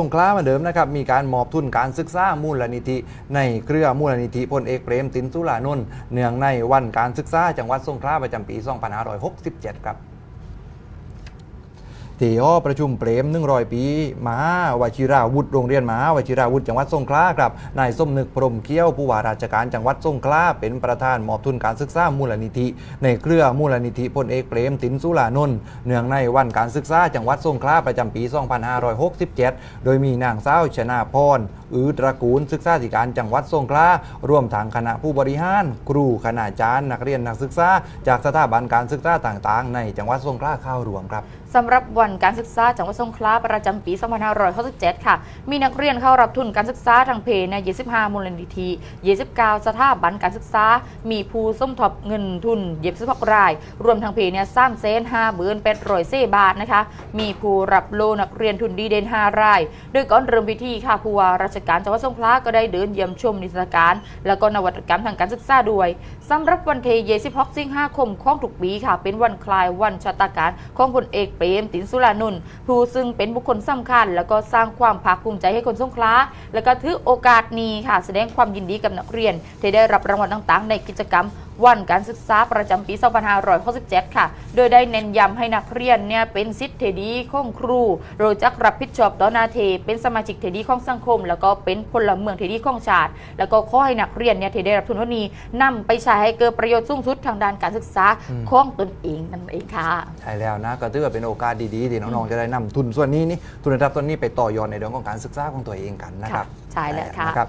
สงขลาเหมือนเดิมนะครับมีการมอบทุนการศึกษามูลนิธิ ในเครือมูลนิธิพลเอกเปรมตินสุรานนท์เนื่องในวันการศึกษาจังหวัดสงขลาประจำปี 2567 ครับ ที่หอประชุมเปรมนึ่งรอยปีมหาวชิราวุธโรงเรียนมหาวชิราวุธจังหวัดสงขลาครับนายส้มนึกพรหมเกี้ยวผู้ว่าราชการจังหวัดสงขลาเป็นประธานมอบทุนการศึกษามูลนิธิ ในเครือมูลนิธิพลเอกเปรมตินสุรานนท์เนื่องในวันการศึกษาจังหวัดสงขลาประจำปี 2567 โดยมีนางสาวชนาพร อือตระกูลศึกษาธิการจังหวัดสงขลาร่วมทางคณะผู้บริหาร ครูคณาจารย์ นักเรียนนักศึกษา จากสถาบันการศึกษาต่างๆ ในจังหวัดสงขลาเข้าร่วมครับสำหรับวันการศึกษาจังหวัดสงขลาประจำปี2567ค่ะ มีนักเรียนเข้ารับทุนการศึกษาทางเพใน 25 มูลนิธิ29 สถาบันการศึกษา มีผู้ส้มทบเงินทุน26ราย รวมทางเพเนี่ย3เซน5เบือนเป็ดรอยเซบาทนะคะ มีผู้รับโลนักเรียนทุนดีเด่น5ราย โดยก่อนเริ่มพิธีค่ะผู้ว่าราชการจังหวัดสงขลาก็ได้เดินเยี่ยมชมนิทรรศการ แล้วก็นวัตกรรมทางการศึกษาด้วยสำหรับวันที่26สิงหาคมของทุกปีค่ะ เป็นวันคลายวันชาตการของพลเอกเปรมตินสุรานนท์ผู้ซึ่งเป็นบุคคลสำคัญ แล้วก็สร้างความภาคภูมิใจให้คนสงขลาและก็ถือโอกาสนี้ค่ะ แสดงความยินดีกับนักเรียนที่ได้รับรางวัลต่างๆ ในกิจกรรมวันการศึกษาประจำปี2567ค่ะ โดยได้เน้นย้ำให้นักเรียนเนี่ยเป็นสิทธิเทดีของครูรู้จักรับผิดชอบต่อหนาเทเป็นสมาชิกเทดีของสังคม แล้วก็เป็นพลเมืองเทดีของชาติ แล้วก็ขอให้นักเรียนเนี่ยที่ได้รับทุนเท่านี้นำไปใช้ให้เกิดประโยชน์สูงสุดทางด้านการศึกษาอืมของตนเองนั่นเองค่ะใช่แล้วนะก็ถือว่าเป็นโอกาสดีๆที่น้องๆจะได้นำทุนส่วนนี้นี่ทุนระดับต้นนี้ไปต่อยอดในเรื่องของการศึกษาของตัวเองกันนะครับค่ะใช่แล้วค่ะนะครับ